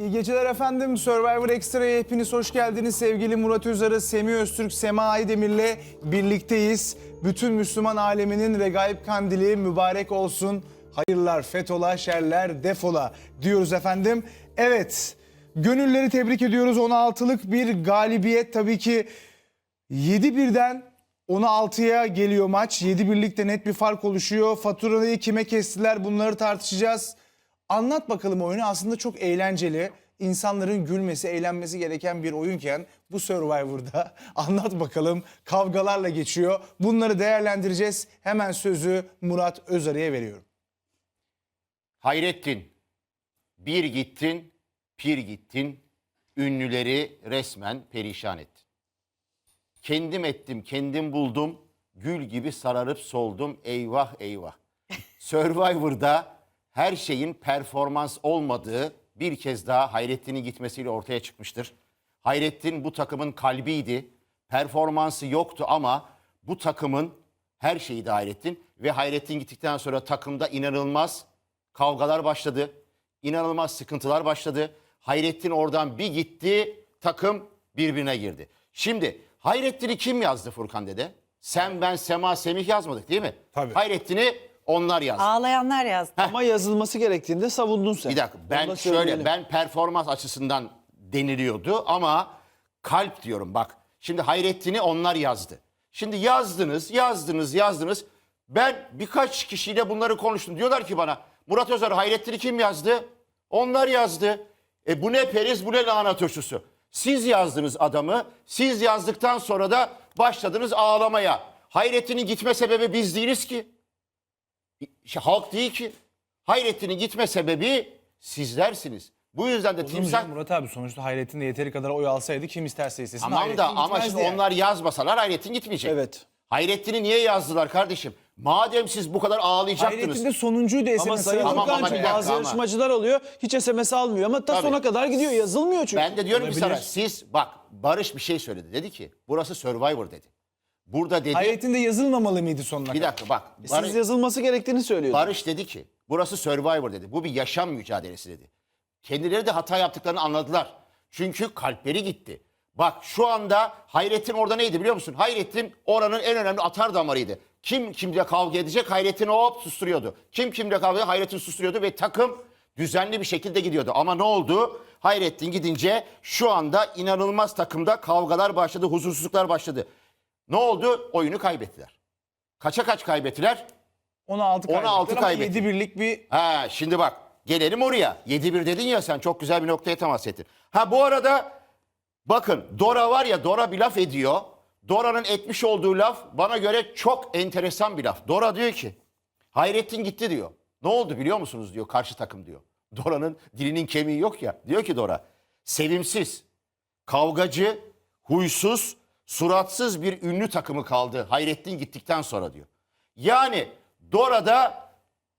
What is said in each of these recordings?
İyi geceler efendim. Survivor Extra'ya hepiniz hoş geldiniz. Sevgili Murat Özarı, Semih Öztürk, Sema Aydemir'le birlikteyiz. Bütün Müslüman aleminin regaib kandili mübarek olsun. Hayırlar, fetola, şerler, defola diyoruz efendim. Evet, gönülleri tebrik ediyoruz. 16'lık bir galibiyet tabii ki 7-1'den 16'ya geliyor maç. 7-1'likte net bir fark oluşuyor. Faturayı kime kestiler bunları tartışacağız. Anlat bakalım oyunu. Aslında çok eğlenceli. İnsanların gülmesi, eğlenmesi gereken bir oyunken bu Survivor'da anlat bakalım kavgalarla geçiyor. Bunları değerlendireceğiz. Hemen sözü Murat Özarı'ya veriyorum. Hayrettin, bir gittin, pir gittin, ünlüleri resmen perişan ettin. Kendim ettim, kendim buldum, gül gibi sararıp soldum, eyvah eyvah. Survivor'da her şeyin performans olmadığı bir kez daha Hayrettin'in gitmesiyle ortaya çıkmıştır. Hayrettin bu takımın kalbiydi, performansı yoktu ama bu takımın her şeyi Hayrettin ve Hayrettin gittikten sonra takımda inanılmaz kavgalar başladı. İnanılmaz sıkıntılar başladı. Hayrettin oradan bir gitti, takım birbirine girdi. Şimdi Hayrettin'i kim yazdı Furkan dede? Sen, ben, Sema, Semih yazmadık değil mi? Tabii. Hayrettin'i onlar yazdı. Ağlayanlar yazdı. Ama yazılması gerektiğinde savundun sen. Bir dakika ben şöyle ben performans açısından deniliyordu ama kalp diyorum bak. Şimdi Hayrettin'i onlar yazdı. Şimdi yazdınız, yazdınız, yazdınız. Ben birkaç kişiyle bunları konuştum. Diyorlar ki bana Murat Özer Hayrettin'i kim yazdı? Onlar yazdı. E bu ne periz bu ne lahana turşusu. Siz yazdınız adamı. Siz yazdıktan sonra da başladınız ağlamaya. Hayrettin'in gitme sebebi biz değiliz ki. İşte halk değil ki. Hayrettin'in gitme sebebi sizlersiniz. Bu yüzden de timsah... Murat abi sonuçta Hayrettin de yeteri kadar oy alsaydı kim isterse istesin. Tamam Hayrettin da ama gitmezdi şimdi yani. onlar yazmasalar Hayrettin gitmeyecek. Evet. Hayrettin'i niye yazdılar kardeşim? Madem siz bu kadar ağlayacaktınız. Hayrettin de sonuncuydu Ama SMS Sayın. Tamam, ama bir Furkan'cığım dakika bazı ama. yarışmacılar alıyor hiç SMS almıyor ama ta Tabii. sona kadar gidiyor yazılmıyor çünkü. Ben de diyorum ki sana Olabilir. siz bak Barış bir şey söyledi. Dedi ki burası Survivor dedi. Burada dedi Hayrettin de yazılmamalı mıydı sonuna bir kadar? dakika bak. Siz Barış, yazılması gerektiğini söylüyorsunuz. Barış dedi ki burası Survivor dedi. Bu bir yaşam mücadelesi dedi. Kendileri de hata yaptıklarını anladılar. Çünkü kalpleri gitti. Bak şu anda Hayrettin orada neydi biliyor musun? Hayrettin oranın en önemli atar damarıydı. Kim kimle kavga edecek Hayrettin hop susturuyordu. Kim kimle kavga edecek Hayrettin susturuyordu ve takım düzenli bir şekilde gidiyordu. Ama ne oldu? Hayrettin gidince şu anda inanılmaz takımda kavgalar başladı, huzursuzluklar başladı. Ne oldu? Oyunu kaybettiler. Kaça kaç kaybettiler? 16 kaybettiler 16 ama kaybetti. 7 birlik bir Ha şimdi bak gelelim oraya. 7-1 dedin ya sen çok güzel bir noktaya temas ettin. Ha bu arada bakın Dora var ya Dora bir laf ediyor. Dora'nın etmiş olduğu laf bana göre çok enteresan bir laf. Dora diyor ki Hayrettin gitti diyor. Ne oldu biliyor musunuz diyor karşı takım diyor. Dora'nın dilinin kemiği yok ya. Diyor ki Dora sevimsiz, kavgacı, huysuz, suratsız bir ünlü takımı kaldı Hayrettin gittikten sonra diyor. Yani Dora'da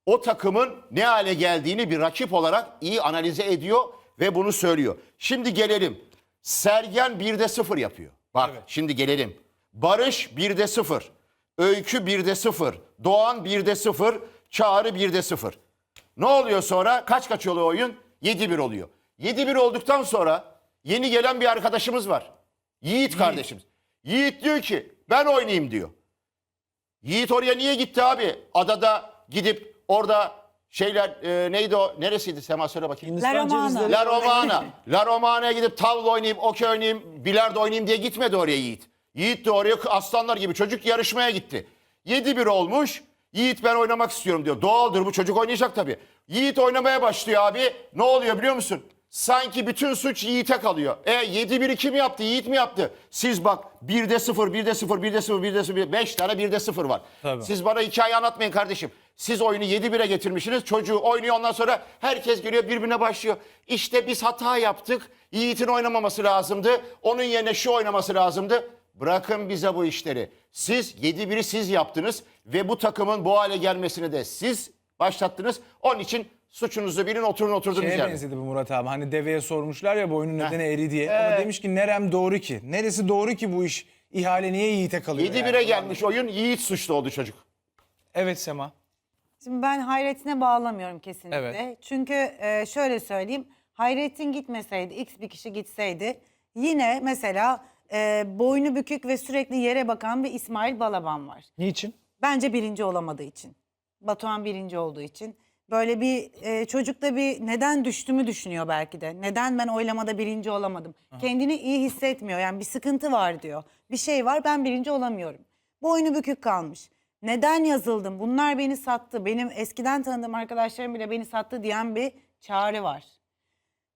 o takımın ne hale geldiğini bir rakip olarak iyi analize ediyor ve bunu söylüyor. Şimdi gelelim. Sergen 1'de 0 yapıyor. Bak şimdi gelelim. Barış 1'de 0. Öykü 1'de 0. Doğan 1'de 0. Çağrı 1'de 0. Ne oluyor sonra? Kaç kaç oluyor oyun? 7-1 oluyor. 7-1 olduktan sonra yeni gelen bir arkadaşımız var. Yiğit kardeşimiz. Yiğit diyor ki ben oynayayım diyor. Yiğit oraya niye gitti abi? Adada gidip orada şeyler e, neydi o? Neresiydi Sema söyle bakayım. La Romana. La Romana. La Romana'ya gidip tavla oynayayım, okey oynayayım, bilardo oynayayım diye gitmedi oraya Yiğit. Yiğit de oraya aslanlar gibi çocuk yarışmaya gitti. 7-1 olmuş. Yiğit ben oynamak istiyorum diyor. Doğaldır bu çocuk oynayacak tabii. Yiğit oynamaya başlıyor abi. Ne oluyor biliyor musun? Sanki bütün suç Yiğit'e kalıyor. E 7-1'i kim yaptı? Yiğit mi yaptı? Siz bak 1'de 0, 1'de 0, 1'de 0, 1'de 0, 5 tane 1'de 0 var. Tabii. Siz bana hikaye anlatmayın kardeşim. Siz oyunu 7-1'e getirmişsiniz. Çocuğu oynuyor ondan sonra herkes geliyor birbirine başlıyor. İşte biz hata yaptık. Yiğit'in oynamaması lazımdı. Onun yerine şu oynaması lazımdı. Bırakın bize bu işleri. Siz 7-1'i siz yaptınız ve bu takımın bu hale gelmesini de siz başlattınız. Onun için suçunuzu bilin oturun oturdunuz şeye yani. benzedi bu Murat abi. Hani deveye sormuşlar ya bu oyunun nedeni eri diye. Da demiş ki nerem doğru ki? Neresi doğru ki bu iş? İhale niye Yiğit'e kalıyor? 7-1'e yani? gelmiş oyun Yiğit suçlu oldu çocuk. Evet Sema. Şimdi ben Hayrettin'e bağlamıyorum kesinlikle. Evet. Çünkü e, şöyle söyleyeyim. Hayrettin gitmeseydi, x bir kişi gitseydi yine mesela e, boynu bükük ve sürekli yere bakan bir İsmail Balaban var. Niçin? Bence birinci olamadığı için. Batuhan birinci olduğu için. Böyle bir e, çocukta bir neden düştüğümü düşünüyor belki de. Neden ben oylamada birinci olamadım? Kendini iyi hissetmiyor. Yani bir sıkıntı var diyor. Bir şey var ben birinci olamıyorum. Boynu bükük kalmış. Neden yazıldım? Bunlar beni sattı. Benim eskiden tanıdığım arkadaşlarım bile beni sattı diyen bir çağrı var.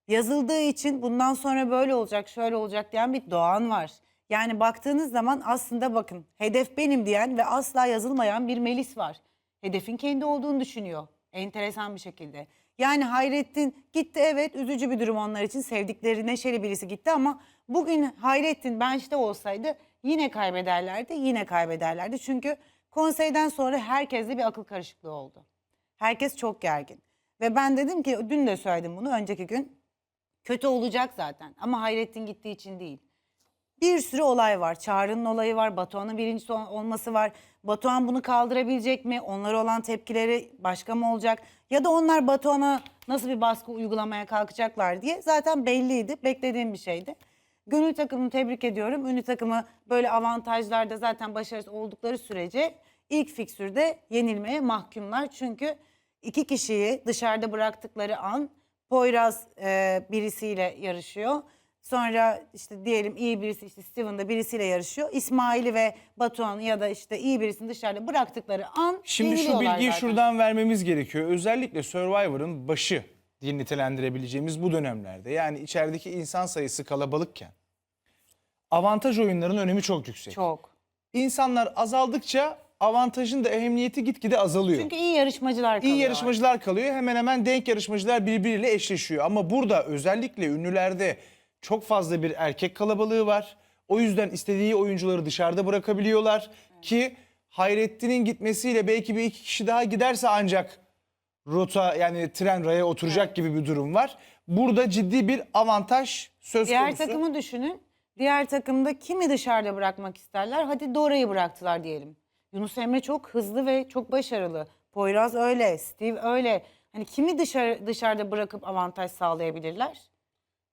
Yazıldığı için bundan sonra böyle olacak, şöyle olacak diyen bir Doğan var. Yani baktığınız zaman aslında bakın hedef benim diyen ve asla yazılmayan bir Melis var. Hedefin kendi olduğunu düşünüyor. Enteresan bir şekilde. Yani Hayrettin gitti evet üzücü bir durum onlar için. Sevdikleri neşeli birisi gitti ama bugün Hayrettin bench'te olsaydı yine kaybederlerdi, yine kaybederlerdi. Çünkü konseyden sonra herkeste bir akıl karışıklığı oldu. Herkes çok gergin. Ve ben dedim ki dün de söyledim bunu önceki gün. Kötü olacak zaten ama Hayrettin gittiği için değil. Bir sürü olay var. Çağrı'nın olayı var. Batuhan'ın birincisi ol- olması var. Batuhan bunu kaldırabilecek mi? Onlara olan tepkileri başka mı olacak? Ya da onlar Batuhan'a nasıl bir baskı uygulamaya kalkacaklar diye zaten belliydi. Beklediğim bir şeydi. Gönül takımını tebrik ediyorum. Ünlü takımı böyle avantajlarda zaten başarısız oldukları sürece ilk fiksürde yenilmeye mahkumlar. Çünkü iki kişiyi dışarıda bıraktıkları an Poyraz e, birisiyle yarışıyor. Sonra işte diyelim iyi birisi işte Steven da birisiyle yarışıyor. İsmail'i ve Batuhan ya da işte iyi birisini dışarıda bıraktıkları an Şimdi şu yeniliyorlar bilgiyi zaten. şuradan vermemiz gerekiyor. Özellikle Survivor'ın başı diye nitelendirebileceğimiz bu dönemlerde. Yani içerideki insan sayısı kalabalıkken avantaj oyunlarının önemi çok yüksek. Çok. İnsanlar azaldıkça avantajın da ehemmiyeti gitgide azalıyor. Çünkü iyi yarışmacılar kalıyor. İyi yarışmacılar kalıyor. Hemen hemen denk yarışmacılar birbiriyle eşleşiyor. Ama burada özellikle ünlülerde çok fazla bir erkek kalabalığı var. O yüzden istediği oyuncuları dışarıda bırakabiliyorlar. Ki Hayrettin'in gitmesiyle belki bir iki kişi daha giderse ancak rota yani tren raya oturacak gibi bir durum var. Burada ciddi bir avantaj söz Diğer konusu. takımı düşünün. Diğer takımda kimi dışarıda bırakmak isterler? Hadi Dora'yı bıraktılar diyelim. Yunus Emre çok hızlı ve çok başarılı. Poyraz öyle, Steve öyle. Hani kimi dışarı, dışarıda bırakıp avantaj sağlayabilirler?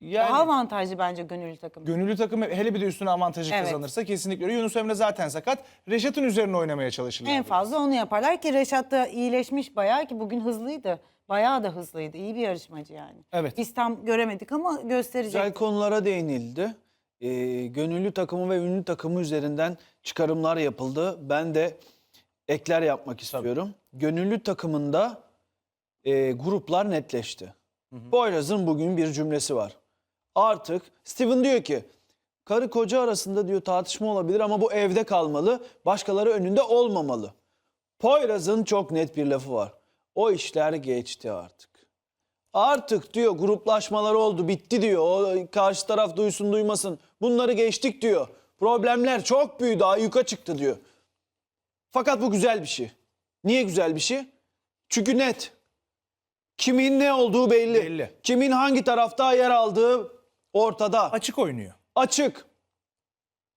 Yani Daha avantajlı bence gönüllü takım. gönüllü takım hele bir de üstüne avantajı Evet. kazanırsa kesinlikle öyle. Yunus Emre zaten sakat. Reşat'ın üzerine oynamaya çalışırlar. en fazla onu yaparlar ki Reşat da iyileşmiş bayağı ki bugün hızlıydı. Bayağı da hızlıydı. İyi bir yarışmacı yani. Evet. Biz tam göremedik ama gösterecek. Güzel konulara değinildi. Ee, gönüllü takımı ve ünlü takımı üzerinden çıkarımlar yapıldı. Ben de ekler yapmak istiyorum. Gönüllü takımında e, gruplar netleşti. Poyraz'ın bugün bir cümlesi var. Artık Steven diyor ki karı koca arasında diyor tartışma olabilir ama bu evde kalmalı. Başkaları önünde olmamalı. Poyraz'ın çok net bir lafı var. O işler geçti artık. Artık diyor gruplaşmalar oldu bitti diyor. O karşı taraf duysun duymasın. Bunları geçtik diyor. Problemler çok büyüdü ayyuka çıktı diyor. Fakat bu güzel bir şey. Niye güzel bir şey? Çünkü net. Kimin ne olduğu belli. Belli. Kimin hangi tarafta yer aldığı ortada. Açık oynuyor. Açık.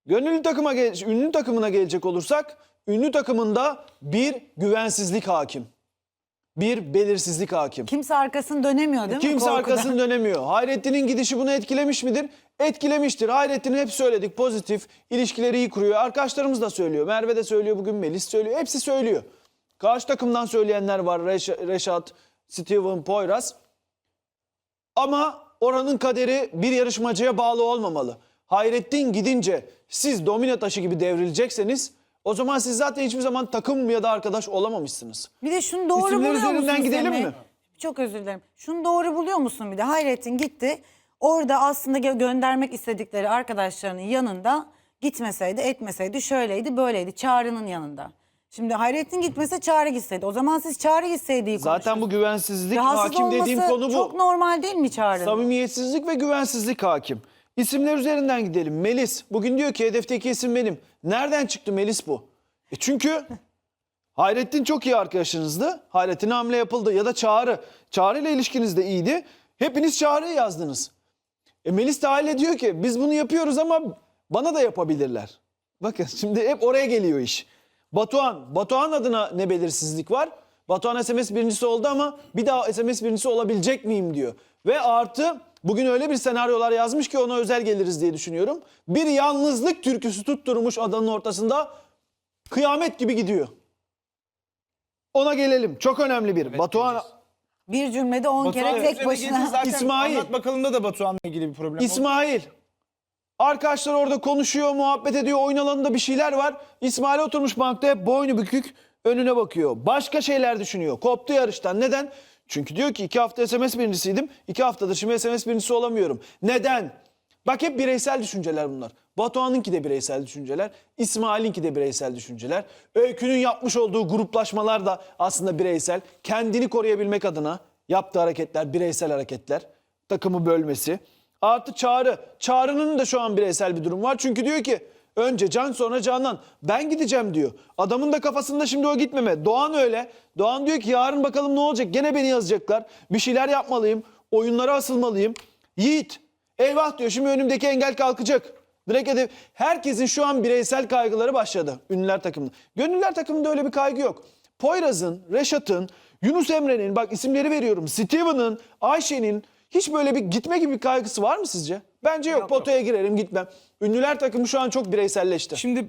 Gönüllü takıma gel ünlü takımına gelecek olursak ünlü takımında bir güvensizlik hakim. Bir belirsizlik hakim. Kimse arkasını dönemiyor değil mi? Kimse korkudan? arkasını dönemiyor. Hayrettin'in gidişi bunu etkilemiş midir? Etkilemiştir. Hayrettin'i hep söyledik pozitif. ilişkileri iyi kuruyor. Arkadaşlarımız da söylüyor. Merve de söylüyor bugün Melis söylüyor. Hepsi söylüyor. Karşı takımdan söyleyenler var. Reş- Reşat, Steven, Poyraz. Ama oranın kaderi bir yarışmacıya bağlı olmamalı. Hayrettin gidince siz domine taşı gibi devrilecekseniz o zaman siz zaten hiçbir zaman takım ya da arkadaş olamamışsınız. Bir de şunu doğru İsimler buluyor üzerinden gidelim Semih? mi? Çok özür dilerim. Şunu doğru buluyor musun bir de? Hayrettin gitti. Orada aslında gö- göndermek istedikleri arkadaşlarının yanında gitmeseydi, etmeseydi, şöyleydi, böyleydi. Çağrı'nın yanında. Şimdi Hayrettin gitmese Çağrı gitseydi. O zaman siz Çağrı gitseydi Zaten bu güvensizlik hakim dediğim konu bu. Çok normal değil mi Çağrı'nın? Samimiyetsizlik ve güvensizlik hakim. İsimler üzerinden gidelim. Melis. Bugün diyor ki hedefteki isim benim. Nereden çıktı Melis bu? E çünkü Hayrettin çok iyi arkadaşınızdı. Hayrettin'e hamle yapıldı. Ya da Çağrı. Çağrı ile ilişkiniz de iyiydi. Hepiniz Çağrı'yı yazdınız. E Melis de aile diyor ki biz bunu yapıyoruz ama bana da yapabilirler. Bakın şimdi hep oraya geliyor iş. Batuhan. Batuhan adına ne belirsizlik var? Batuhan SMS birincisi oldu ama bir daha SMS birincisi olabilecek miyim diyor. Ve artı bugün öyle bir senaryolar yazmış ki ona özel geliriz diye düşünüyorum. Bir yalnızlık türküsü tutturmuş adanın ortasında kıyamet gibi gidiyor. Ona gelelim. Çok önemli bir. Batuhan geleceğiz. Bir cümlede 10 kere Batuhan tek başına. İsmail. Anlat bakalımda da Batuhan'la ilgili bir problem oldu. Arkadaşlar orada konuşuyor, muhabbet ediyor. Oyun alanında bir şeyler var. İsmail oturmuş bankta boynu bükük önüne bakıyor. Başka şeyler düşünüyor. Koptu yarıştan. Neden? Çünkü diyor ki iki hafta SMS birincisiydim. iki haftadır şimdi SMS birincisi olamıyorum. Neden? Bak hep bireysel düşünceler bunlar. Batuhan'ınki de bireysel düşünceler. İsmail'inki de bireysel düşünceler. Öykü'nün yapmış olduğu gruplaşmalar da aslında bireysel. Kendini koruyabilmek adına yaptığı hareketler bireysel hareketler. Takımı bölmesi. Artı Çağrı. Çağrı'nın da şu an bireysel bir durum var. Çünkü diyor ki önce Can sonra Canan. Ben gideceğim diyor. Adamın da kafasında şimdi o gitmeme. Doğan öyle. Doğan diyor ki yarın bakalım ne olacak. Gene beni yazacaklar. Bir şeyler yapmalıyım. Oyunlara asılmalıyım. Yiğit. Eyvah diyor şimdi önümdeki engel kalkacak. Direkt hedef. Herkesin şu an bireysel kaygıları başladı. Ünlüler takımında. Gönüller takımında öyle bir kaygı yok. Poyraz'ın, Reşat'ın, Yunus Emre'nin bak isimleri veriyorum. Steven'ın, Ayşe'nin hiç böyle bir gitme gibi bir kaygısı var mı sizce? Bence yok. Potaya girerim gitmem. Ünlüler takımı şu an çok bireyselleşti. Şimdi